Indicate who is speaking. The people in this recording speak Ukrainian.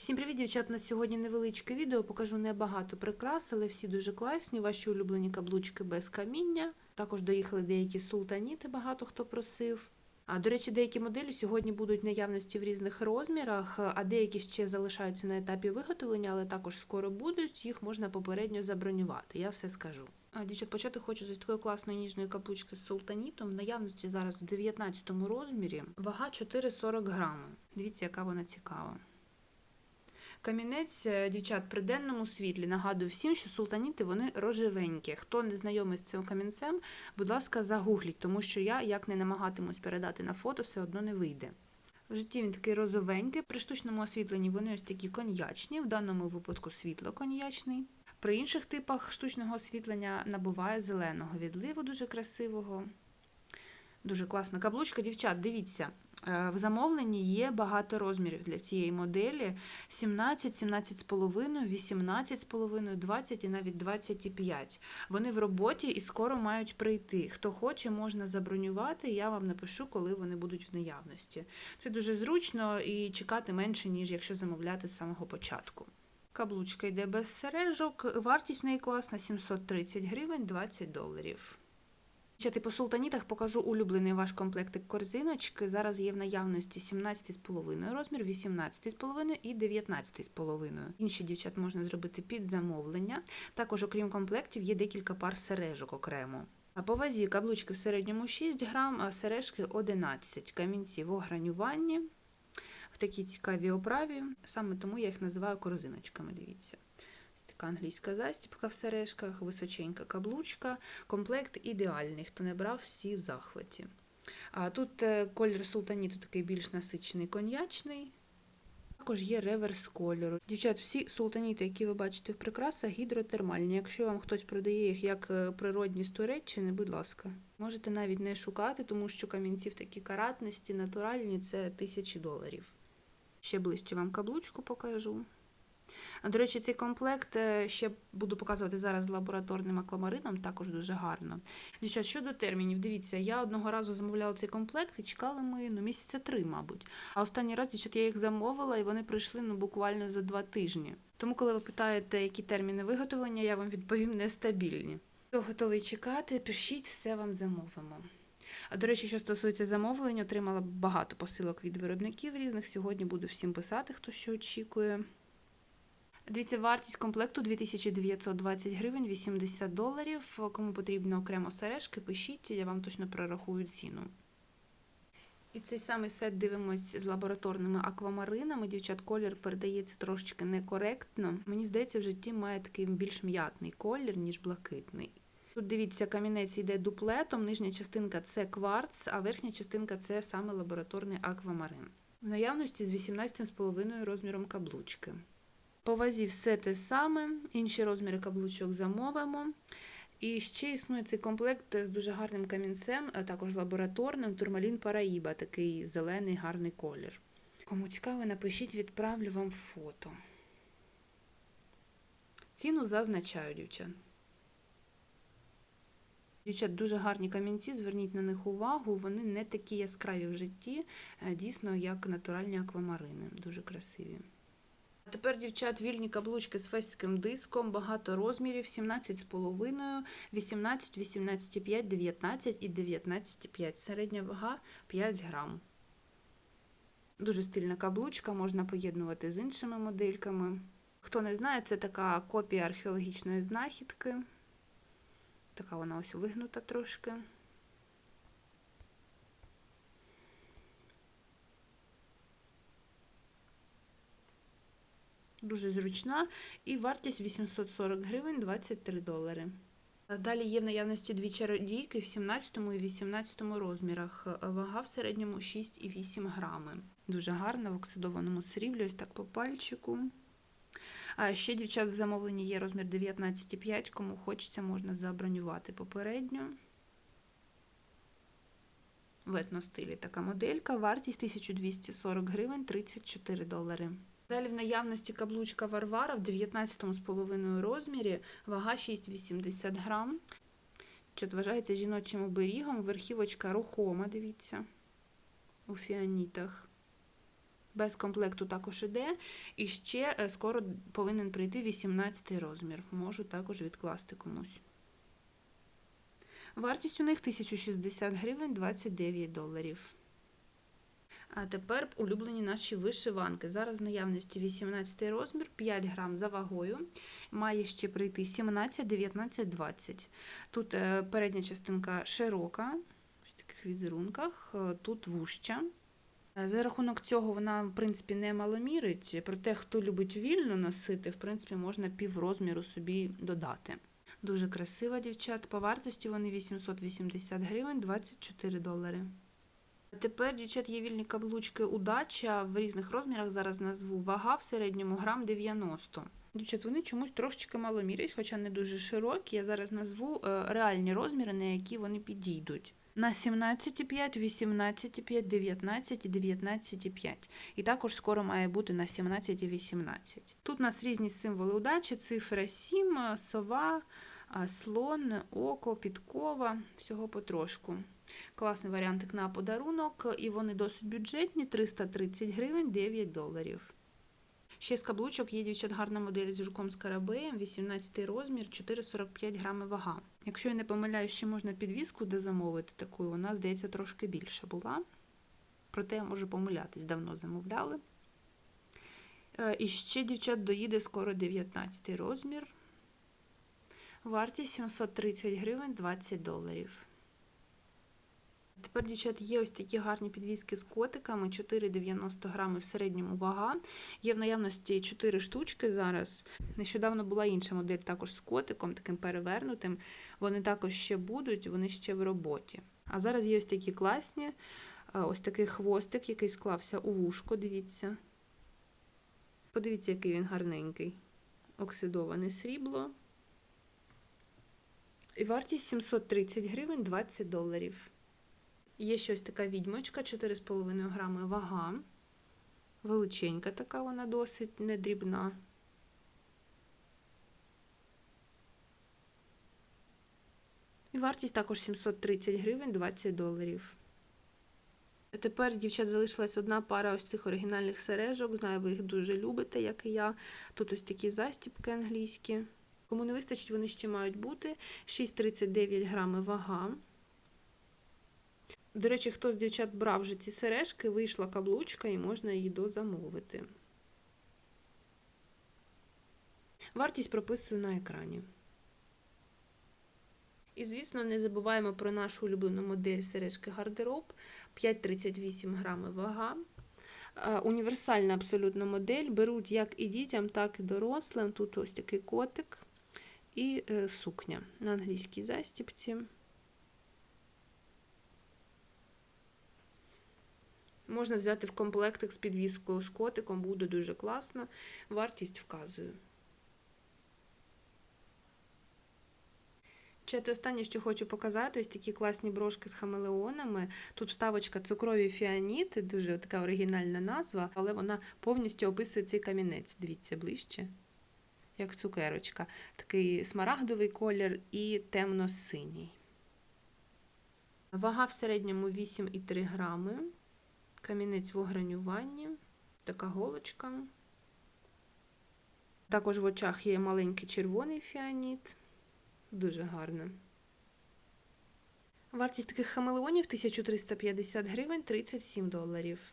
Speaker 1: Всім привіт, дівчат! На сьогодні невеличке відео. Покажу небагато прикрас, але всі дуже класні. Ваші улюблені каблучки без каміння. Також доїхали деякі султаніти, багато хто просив. А до речі, деякі моделі сьогодні будуть наявності в різних розмірах, а деякі ще залишаються на етапі виготовлення, але також скоро будуть. Їх можна попередньо забронювати. Я все скажу. А, дівчат, почати хочу з такої класної ніжної каблучки з султанітом. В наявності зараз в 19 розмірі. Вага 4,40 грами. Дивіться, яка вона цікава. Камінець, е, дівчат, при денному світлі нагадую всім, що султаніти вони рожевенькі. Хто не знайомий з цим камінцем, будь ласка, загугліть, тому що я, як не намагатимусь передати на фото, все одно не вийде. В житті він такий розовенький, при штучному освітленні вони ось такі коньячні, в даному випадку світло-коньячний. При інших типах штучного освітлення набуває зеленого відливу, дуже красивого. Дуже класна каблучка. Дівчат, дивіться, в замовленні є багато розмірів для цієї моделі: 17, 17,5, 18,5, 20 і навіть 25. Вони в роботі і скоро мають прийти. Хто хоче, можна забронювати. Я вам напишу, коли вони будуть в наявності. Це дуже зручно і чекати менше, ніж якщо замовляти з самого початку. Каблучка йде без сережок, вартість в неї класна 730 гривень 20 доларів. Ще по султанітах покажу улюблений ваш комплектик корзиночки. Зараз є в наявності 17,5 розмір, 18,5 і 19,5. Інші дівчат можна зробити під замовлення. Також, окрім комплектів, є декілька пар сережок окремо. А по вазі каблучки в середньому 6 грам, а сережки 11. Камінці в огранюванні. В такій цікавій оправі. Саме тому я їх називаю корзиночками. Дивіться. Така англійська застібка в сережках, височенька каблучка. Комплект ідеальний. Хто не брав, всі в захваті. А тут е, колір султаніту такий більш насичений коньячний. Також є реверс кольору. Дівчат, всі султаніти, які ви бачите в прикрасах, гідротермальні. Якщо вам хтось продає їх як е, природні з Туреччини, будь ласка. Можете навіть не шукати, тому що камінці в такі каратності, натуральні це тисячі доларів. Ще ближче вам каблучку покажу. До речі, цей комплект е, ще буду показувати зараз з лабораторним аквамарином, також дуже гарно. Дівчат, щодо термінів, дивіться, я одного разу замовляла цей комплект і чекали ми ну, місяця три, мабуть. А останній раз, дівчат, я їх замовила, і вони прийшли ну, буквально за два тижні. Тому, коли ви питаєте, які терміни виготовлення, я вам відповім нестабільні. Хто готовий чекати, пишіть, все вам замовимо. А до речі, що стосується замовлень, отримала багато посилок від виробників різних. Сьогодні буду всім писати, хто що очікує. Дивіться, вартість комплекту 2920 гривень, 80 доларів. Кому потрібно окремо сережки, пишіть, я вам точно прорахую ціну. І цей самий сет дивимось з лабораторними аквамаринами. Дівчат, колір передається трошечки некоректно. Мені здається, в житті має такий більш м'ятний колір, ніж блакитний. Тут дивіться, камінець йде дуплетом, нижня частинка це кварц, а верхня частинка це саме лабораторний аквамарин. В наявності з 18,5 розміром каблучки. По вазі все те саме, інші розміри каблучок замовимо. І ще існує цей комплект з дуже гарним камінцем, а також лабораторним турмалін Параїба, такий зелений гарний колір. Кому цікаво, напишіть, відправлю вам фото. Ціну зазначаю, дівчат. Дівчат, дуже гарні камінці, зверніть на них увагу, вони не такі яскраві в житті, дійсно, як натуральні аквамарини. Дуже красиві. Тепер, дівчат, вільні каблучки з феським диском, багато розмірів, 17,5, 18, 18,5, 19 і 19,5. Середня вага 5 грам. Дуже стильна каблучка, можна поєднувати з іншими модельками. Хто не знає, це така копія археологічної знахідки. Така вона ось вигнута трошки. Дуже зручна і вартість 840 гривень 23 долари. Далі є в наявності дві чародійки в 17 і 18 розмірах. Вага в середньому 6,8 грами. Дуже гарна в оксидованому сріблі, ось так по пальчику. А ще, дівчат, в замовленні є розмір 19,5, кому хочеться, можна забронювати попередньо. В етностилі така моделька. Вартість 1240 гривень 34 долари. Далі в наявності каблучка Варвара в 19,5 розмірі, вага 6,80 грам. Що вважається жіночим оберігом, верхівочка рухома, дивіться, у фіанітах. Без комплекту також іде. І ще е, скоро повинен прийти 18 розмір. Можу також відкласти комусь. Вартість у них 1060 гривень 29 доларів. А тепер улюблені наші вишиванки. Зараз в наявності 18 розмір, 5 грам за вагою. Має ще прийти 17, 19, 20. Тут е, передня частинка широка, в таких візерунках, е, тут вуща. Е, За рахунок цього вона, в принципі, не маломірить, проте, хто любить вільно носити, в принципі, можна піврозміру собі додати. Дуже красива, дівчат. По вартості вони 880 гривень, 24 долари. Тепер, дівчат, є вільні каблучки удача в різних розмірах. Зараз назву вага в середньому грам 90. Дівчат, вони чомусь трошечки мало мірять, хоча не дуже широкі. Я зараз назву е, реальні розміри, на які вони підійдуть. На 17,5, 18,5, 19 і 19,5. І також скоро має бути на 17 і 18. Тут у нас різні символи удачі, цифра 7, е, сова, слон, око, підкова, всього потрошку. Класний варіантик на подарунок, і вони досить бюджетні 330 гривень 9 доларів. Ще з каблучок є дівчат гарна модель з жуком скарабеєм, 18 розмір, 4,45 грами вага. Якщо я не помиляюсь, ще можна підвіску де замовити таку, вона, здається, трошки більша була. Проте я можу помилятись, давно замовляли. Е, І ще, дівчат, доїде скоро 19 розмір. Вартість 730 гривень 20 доларів. Тепер, дівчат, є ось такі гарні підвіски з котиками, 4,90 грами в середньому вага. Є в наявності 4 штучки зараз. Нещодавно була інша модель також з котиком, таким перевернутим. Вони також ще будуть, вони ще в роботі. А зараз є ось такі класні, ось такий хвостик, який склався у вушко, дивіться. Подивіться, який він гарненький. Оксидоване срібло. І вартість 730 гривень 20 доларів. Є щось така відьмочка, 4,5 грами вага. Величенька така вона досить не дрібна. І вартість також 730 гривень 20 доларів. Тепер, дівчат, залишилась одна пара ось цих оригінальних сережок. Знаю, ви їх дуже любите, як і я. Тут ось такі застіпки англійські. Кому не вистачить, вони ще мають бути. 6,39 грами вага. До речі, хто з дівчат брав вже ці сережки, вийшла каблучка і можна її дозамовити. Вартість прописую на екрані. І, звісно, не забуваємо про нашу улюблену модель сережки гардероб 5,38 грами вага. Е, Універсальна абсолютно модель. Беруть як і дітям, так і дорослим. Тут ось такий котик і е, сукня на англійській застіпці. Можна взяти в комплектик з підвіскою з котиком, буде дуже класно. Вартість вказую. Чати останнє, що хочу показати, ось такі класні брошки з хамелеонами. Тут вставочка цукрові фіаніти, дуже така оригінальна назва, але вона повністю описує цей камінець. Дивіться ближче, як цукерочка. Такий смарагдовий колір і темно-синій. Вага в середньому 8,3 грами. Камінець в огранюванні, така голочка. Також в очах є маленький червоний фіаніт. Дуже гарно. Вартість таких хамелеонів 1350 гривень 37 доларів.